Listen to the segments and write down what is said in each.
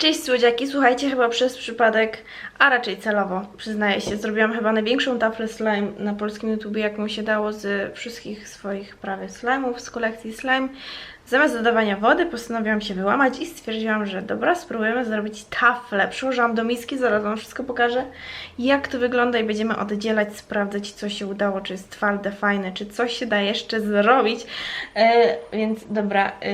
Cześć słodziaki, słuchajcie, chyba przez przypadek, a raczej celowo, przyznaję się, zrobiłam chyba największą taflę slime na polskim YouTube, jaką się dało z wszystkich swoich prawie slime'ów z kolekcji slime. Zamiast dodawania wody postanowiłam się wyłamać i stwierdziłam, że dobra, spróbujemy zrobić taflę. Przyłożyłam do miski, zaraz wam wszystko pokażę, jak to wygląda i będziemy oddzielać, sprawdzać, co się udało, czy jest twarde, fajne, czy coś się da jeszcze zrobić. E, więc dobra, e,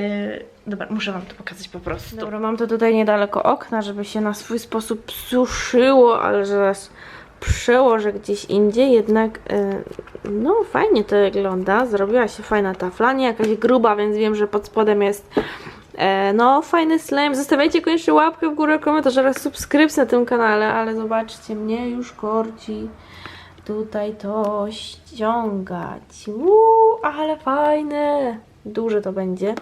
dobra, muszę wam to pokazać po prostu. Dobra, mam to tutaj niedaleko okna, żeby się na swój sposób suszyło, ale zaraz przełożę gdzieś indziej, jednak e, no fajnie to wygląda, zrobiła się fajna tafla, nie jakaś gruba, więc wiem, że pod spodem jest e, no fajny slime, zostawiajcie koniecznie łapkę w górę, komentarz oraz subskrypcję na tym kanale, ale zobaczcie, mnie już korci tutaj to ściągać, Uuu, ale fajne, duże to będzie.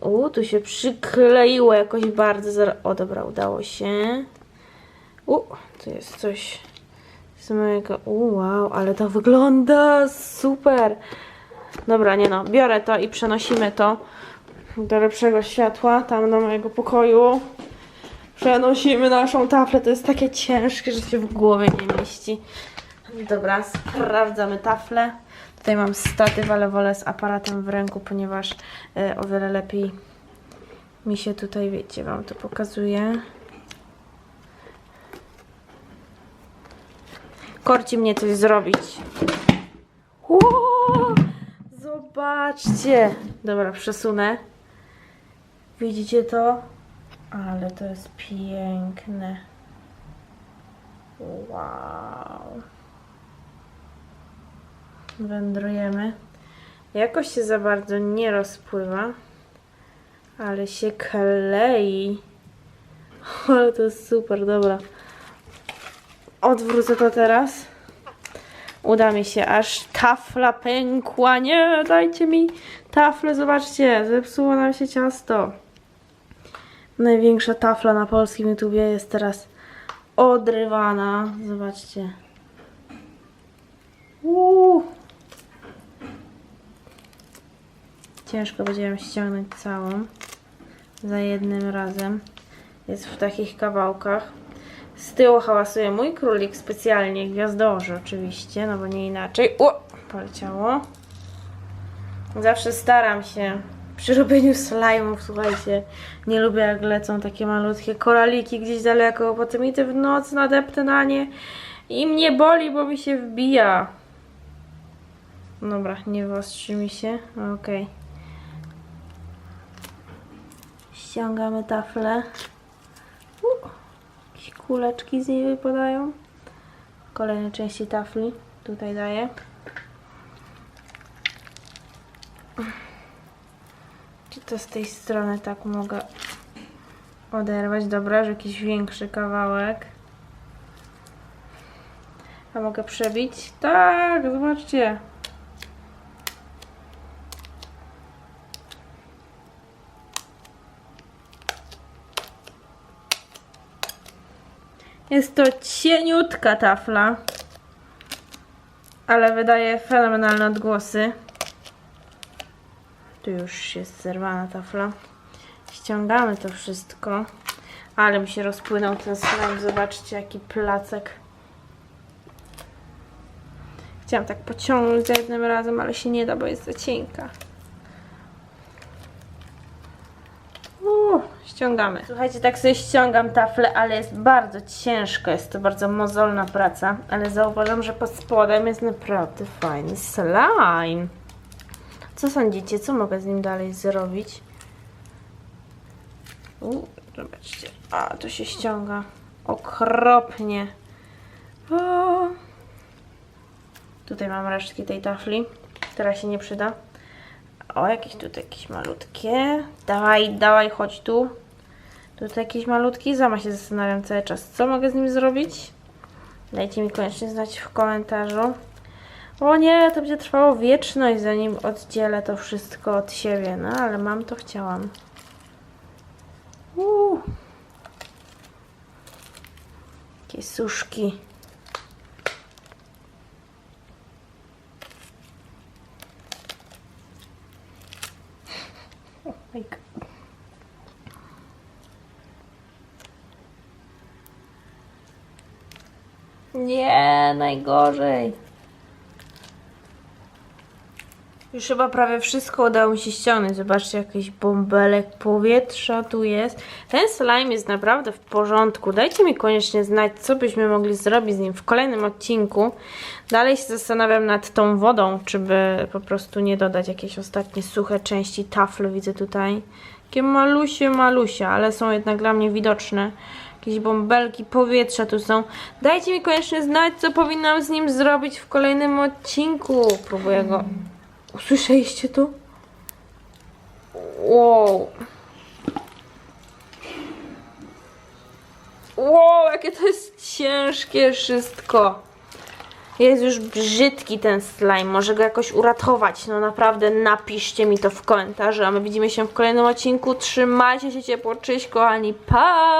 U, tu się przykleiło jakoś bardzo. O, dobra, udało się. U, tu jest coś z mojego. U, wow, ale to wygląda super. Dobra, nie no, biorę to i przenosimy to do lepszego światła, tam do mojego pokoju. Przenosimy naszą taflę. To jest takie ciężkie, że się w głowie nie mieści. Dobra, sprawdzamy taflę. Tutaj mam statyw, ale wolę z aparatem w ręku, ponieważ e, o wiele lepiej mi się tutaj, wiecie, Wam to pokazuje. Korci mnie coś zrobić. Ło! Zobaczcie! Dobra, przesunę. Widzicie to? Ale to jest piękne. Wow. Wędrujemy. Jakoś się za bardzo nie rozpływa, ale się klei. Ale to jest super, dobra. Odwrócę to teraz. Uda mi się, aż tafla pękła. Nie, dajcie mi taflę, zobaczcie, zepsuło nam się ciasto. Największa tafla na polskim YouTubie jest teraz odrywana. Zobaczcie. Uuu. Ciężko będzie ją ściągnąć całą za jednym razem. Jest w takich kawałkach. Z tyłu hałasuje mój królik specjalnie, gwiazdorzy oczywiście, no bo nie inaczej. O, poleciało. Zawsze staram się przy robieniu slajmów, słuchajcie, nie lubię jak lecą takie malutkie koraliki gdzieś daleko, potem idę w noc, nadepnę na nie i mnie boli, bo mi się wbija. Dobra, nie wyostrzy mi się. Okej. Ściągamy taflę. Kuleczki z niej wypadają. Kolejne części tafli tutaj daję. Czy to z tej strony tak mogę oderwać? Dobra, że jakiś większy kawałek. A mogę przebić? Tak, zobaczcie. Jest to cieniutka tafla, ale wydaje fenomenalne odgłosy. Tu już jest zerwana tafla. Ściągamy to wszystko. Ale mi się rozpłynął ten slime. Zobaczcie, jaki placek. Chciałam tak pociągnąć za jednym razem, ale się nie da, bo jest za cienka. Uuu, ściągamy. Słuchajcie, tak sobie ściągam taflę, ale jest bardzo ciężko. Jest to bardzo mozolna praca, ale zauważam, że pod spodem jest naprawdę fajny slime. Co sądzicie? Co mogę z nim dalej zrobić? U, zobaczcie. A, to się ściąga. Okropnie. O. Tutaj mam resztki tej tafli, która się nie przyda. O, jakieś tutaj jakieś malutkie. Dawaj, dawaj, chodź tu. Tutaj jakiś malutki. Sama się zastanawiam cały czas, co mogę z nim zrobić. Dajcie mi koniecznie znać w komentarzu. O nie, to będzie trwało wieczność, zanim oddzielę to wszystko od siebie. No, ale mam to chciałam. Uuu. Jakie suszki. like nie, najgorzej. Już chyba prawie wszystko udało mi się ściągnąć. Zobaczcie, jakiś bąbelek powietrza tu jest. Ten slime jest naprawdę w porządku. Dajcie mi koniecznie znać, co byśmy mogli zrobić z nim w kolejnym odcinku. Dalej się zastanawiam nad tą wodą, czy by po prostu nie dodać jakieś ostatnie suche części taflu. Widzę tutaj. Takie malusie, malusie, ale są jednak dla mnie widoczne. Jakieś bąbelki powietrza tu są. Dajcie mi koniecznie znać, co powinnam z nim zrobić w kolejnym odcinku. Próbuję go Usłyszeliście to? Wow. Wow, jakie to jest ciężkie wszystko. Jest już brzydki ten slime. Może go jakoś uratować. No naprawdę napiszcie mi to w komentarzu. A my widzimy się w kolejnym odcinku. Trzymajcie się ciepło. Cześć kochani. Pa!